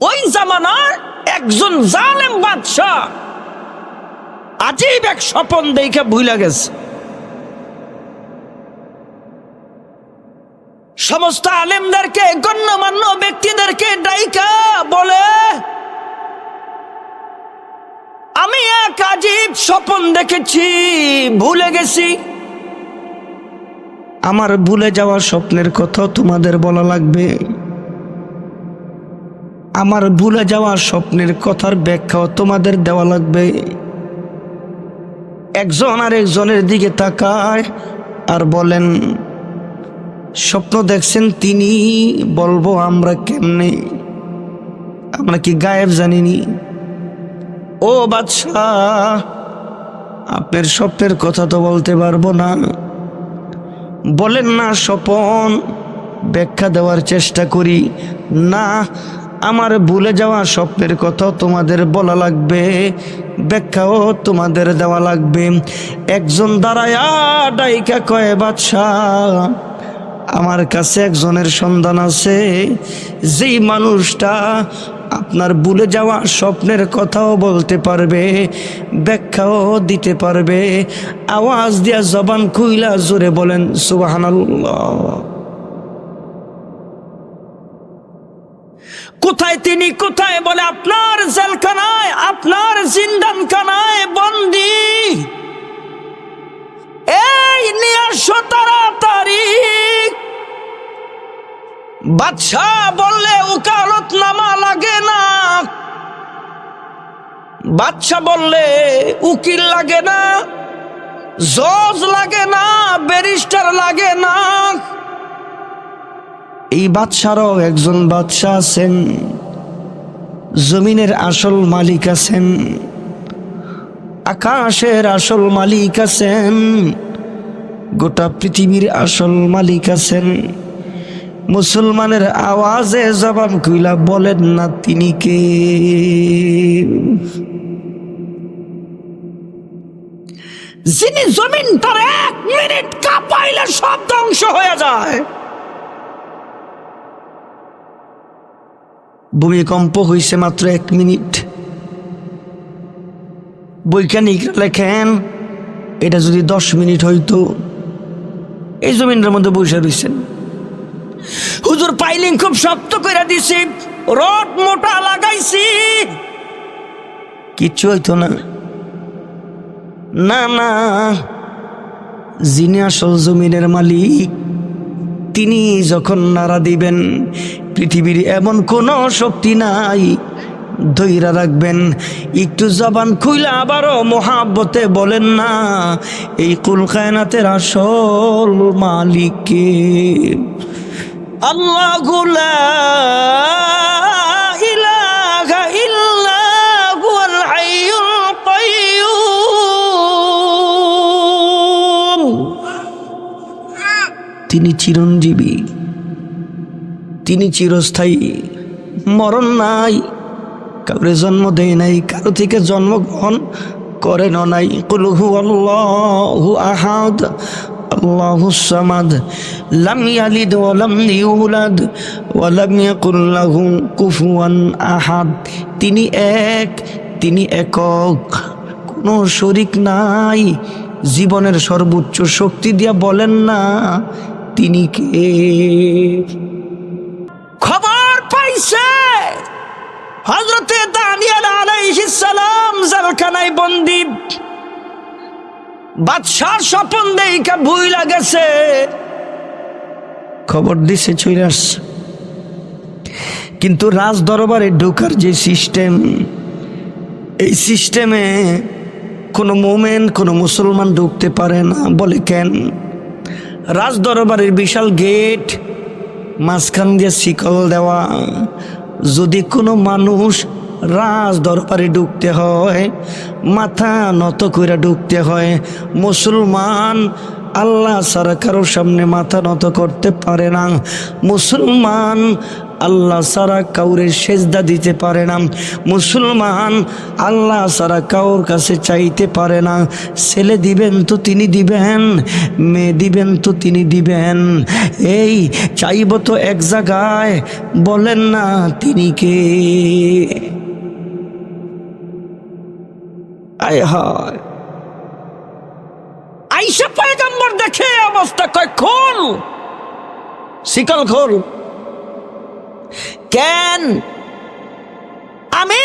ওই জামানার একজন জালেম বাদশাহ। আজীব এক স্বপন দেখে ভুলে গেছে। সমস্ত আলেমদেরকে, গণ্যমান্য ব্যক্তিদেরকে ডাইকা বলে, আমি এক আজীব স্বপন দেখেছি, ভুলে গেছি। আমার ভুলে যাওয়া স্বপ্নের কথা তোমাদের বলা লাগবে। আমার ভুলে যাওয়া স্বপ্নের কথার ব্যাখ্যাও তোমাদের দেওয়া লাগবে। একজন আর একজনের দিকে তাকায় আর বলেন, স্বপ্ন দেখছেন তিনি, বলব আমরা কেমনে? আমরা কি গায়েব জানিনি? ও বাদশাহ, আপনার স্বপ্নের কথা তো বলতে পারব না। বলেন না স্বপন, ব্যাখ্যা দেওয়ার চেষ্টা করি। না আমার ভুলে যাওয়া স্বপ্নের কথাও তোমাদের বলা লাগবে, ব্যাখ্যাও তোমাদের দেওয়া লাগবে। একজন দাঁড়ায়া ডাইকা কয়ে, বাদশাহ, আমার কাছে একজনের সন্ধান আছে। যেই মানুষটা আপনার ভুলে যাওয়া স্বপ্নের কথাও বলতে পারবে, ব্যাখ্যাও দিতে পারবে। আওয়াজ দিয়া জবান খুইলা জোরে বলেন, সুবহানাল্লাহ। কোথায় তিনি, কোথায় বলে, আপনার জেলখানায়, আপনার জিন্দানখানায় বন্দি। এই নিয়ে আসো তাড়াতাড়ি। বাদশাহ বললে উকালত নামা লাগে না। বাদশাহ বললে, উকিল লাগে না, জজ লাগে না, ব্যারিস্টার লাগে না। এই বাদশারও একজন বাদশাহ আছেন। জমিনের আসল মালিক আছেন। আকাশের আসল মালিক আছেন। গোটা পৃথিবীর আসল মালিক আছেন। মুসলমানের আওয়াজে জবাব কইলা বলেন না তিনি কে? যিনি জমিন তার এক মিনিট কাঁপাইলে সব ধ্বংস হয়ে যায়। ভূমিকম্প হয়েছে মাত্র এক মিনিট। বৈজ্ঞানিকরা লেখেন, এটা যদি দশ মিনিট হইতো, এই জমিনের মধ্যে বসে রয়েছেন হুজুর পাইলিং খুব শক্ত করে দিছি, রড মোটা লাগাইছি। কিচ্ছু হইতো না। না না, যিনি আসল জমিনের মালিক তিনি যখন নাড়া দিবেন, পৃথিবীর এমন কোনো শক্তি নাই, ধৈরা রাখবেন। একটু জবান খুইলা আবারও মহাব্বতে বলেন না, এই কুলকায়নাতের আসল মালিকে আল্লাহগুলা চিরঞ্জীবী। তিনি চিরস্থায়ী, মরণ নাই, কাউরে জন্ম দেয় নাই, কারও থেকে জন্মগ্রহণ করেন নাই। কুলহু আল্লাহু আহাদ, আল্লাহু সামাদ, লাম ইয়ালিদ ওয়া লাম ইউলাদ ওয়া লাম ইয়াকুল লাহু কুফুয়ান আহাদ। তিনি এক, তিনি একক, কোনো শরিক নাই। জীবনের সর্বোচ্চ শক্তি দিয়া বলেন না তিনি কে? খবর পাইছে? হজরতে দানিয়াল আলাইহিস সালাম জেলখানায় বন্দি। বাদশার স্বপন দেইকা ভুইলা গেছে খবর দিছে চলে আসছে। কিন্তু রাজ দরবারে ঢোকার যে সিস্টেম, এই সিস্টেমে কোনো মোমেন, কোনো মুসলমান ঢুকতে পারে না। বলে কেন? রাজ দরবারের বিশাল গেট, মাঝখান দিয়ে শিকল দেওয়া। যদি কোনো মানুষ রাজ দরবারে ঢুকতে হয়, মাথা নত করে ঢুকতে হয়, মুসলমান আল্লাহ ছাড়া কারোর সামনে মাথা নত করতে পারে না। মুসলমান আল্লাহ সারা কাউরে সেজদা দিতে পারে না। মুসলমান আল্লাহ সারা কাউর কাছে চাইতে পারে না। ছেলে দিবেন তো তিনি দিবেন, মেয়ে দিবেন তো তিনি দিবেন। এই চাইব তো এক জায়গায়, বলেন না তিনি কে? আয় হায়। দেখে অবস্থা? কয় খোল। শিকল খোল। কেন? আমি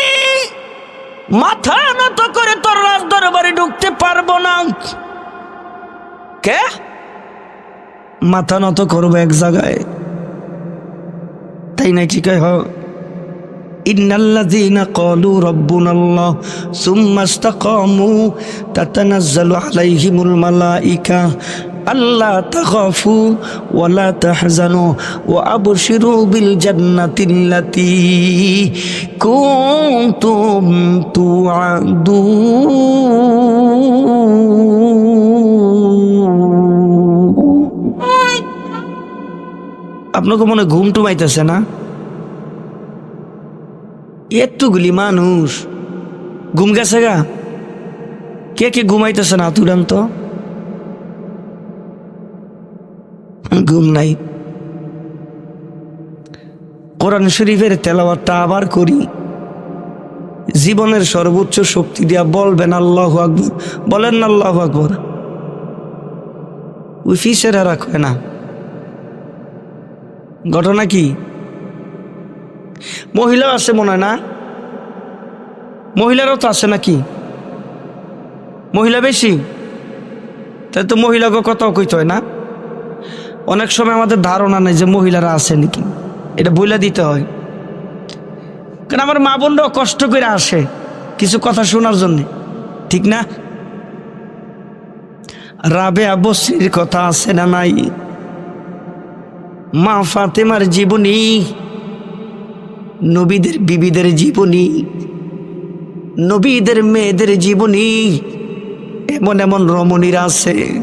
মাথা নত করে তোর রাজ দরবারে ঢুকতে পারব না। কে? মাথা নত করব এক জায়গায়। তাই নাকি কে হ? ইন্নাল্লাযীনা ক্বালু রাব্বুনাল্লাহ সুম্মা ইসতাকামু তাতানাজ্জালু আলাইহিমুল মালাঈকা আল্লাহ তাখাফু ওয়ালা তাহজানু ওয়া আবশিরু বিল জান্নাতিল্লাতি কুনতুম তুআদুন। আপনাকে মনে ঘুম টুমাইতেছে না? এতগুলি মানুষ ঘুম গেছে গা। কে কে ঘুমাইতেছে না তুরান্ত? ঘুম নাই। কোরআন শরীফের তেলাওয়াতটা আবার করি। জীবনের সর্বোচ্চ শক্তি দিয়া বলবেন আল্লাহ আকবর। বলেন না আল্লাহ আকবর। ওই ফিসেরা রাখবে না। ঘটনা কি? মহিলাও আছে মনে হয় না? মহিলারও তো আছে নাকি? মহিলা বেশি? তাই তো মহিলাকে কথাও কইতে হয় না? অনেক সময় আমাদের ধারণা নেই যে মহিলারা আছে নাকি। এটা বইলা দিতে হয়। কারণ আমার মা বোনরাও কষ্ট করে আসে কিছু কথা শোনার জন্য। ঠিক না? রাবে আবশ্রীর কথা আছে না নাই? মা ফাতেমার জীবনী, নবীদের বিবিদের জীবনী, নবীদের মেয়েদের জীবনী, এমন এমন রমণীরা আছে।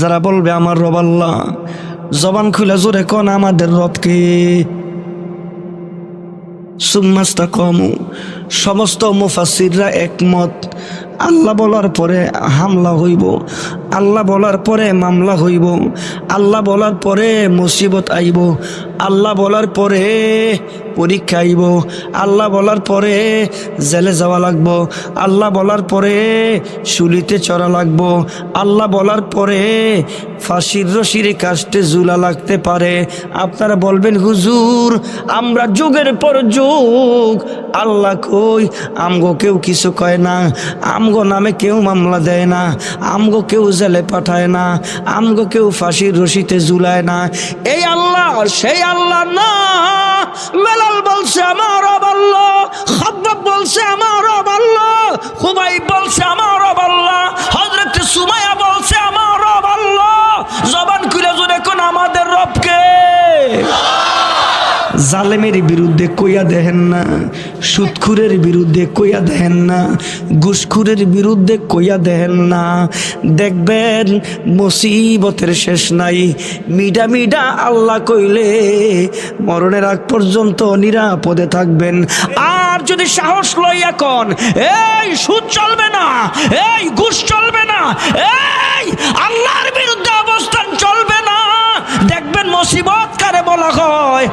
যারা বলবে আমার রব আল্লাহ, জবান খুলে জোরে কন আমাদের রবকে। সুম্মাস্তা কমু সমস্ত মুফাসিররা একমত। আল্লাহ বলার পরে হামলা হইব, আল্লাহ বলার পরে মামলা হইব, আল্লাহ বলার পরে মুসিবত আইব, আল্লাহ বলার পরে পরীক্ষা আইব, আল্লাহ বলার পরে জেলে যাওয়া লাগবো, আল্লাহ বলার পরে শুলিতে চড়া লাগবো, আল্লাহ বলার পরে ফাঁসির রশির কাস্টে জুলা লাগতে পারে। আপনারা বলবেন, হুজুর, আমরা যুগের পর যুগ, আল্লাহ কই, আমগো কেউ কিছু কয় না আমগো নামে কেউ মামলা দেয় না, আমগো কেউ জেলে পাঠায় না, আমগো কেউ ফাঁসির রশিতে ঝুলায় না। এই আল্লাহ, সেই আল্লাহ না। বেলাল বলছে, আমার অবাল্য। খাব্বাব বলছে, আমার অবাল্য। হুমাই বলছে, আমার আল্লাহ জালেমের বিরুদ্ধে কইয়া দেখেন না, সুৎখুরের বিরুদ্ধে কইয়া দেখেন না, ঘুষখুরের বিরুদ্ধে কইয়া দেখেন না। দেখবেন মুসিবতের শেষ নাই, মিডা মিডা আল্লাহ কইলে মরণের আগ পর্যন্ত নিরাপদে থাকবেন। আর যদি সাহস লই এখন এই সুদ চলবে না, এই ঘুষ চলবে না, এই আল্লাহর বিরুদ্ধে অবস্থান চলবে না, দেখবেন মুসিবত কারে বলা হয়।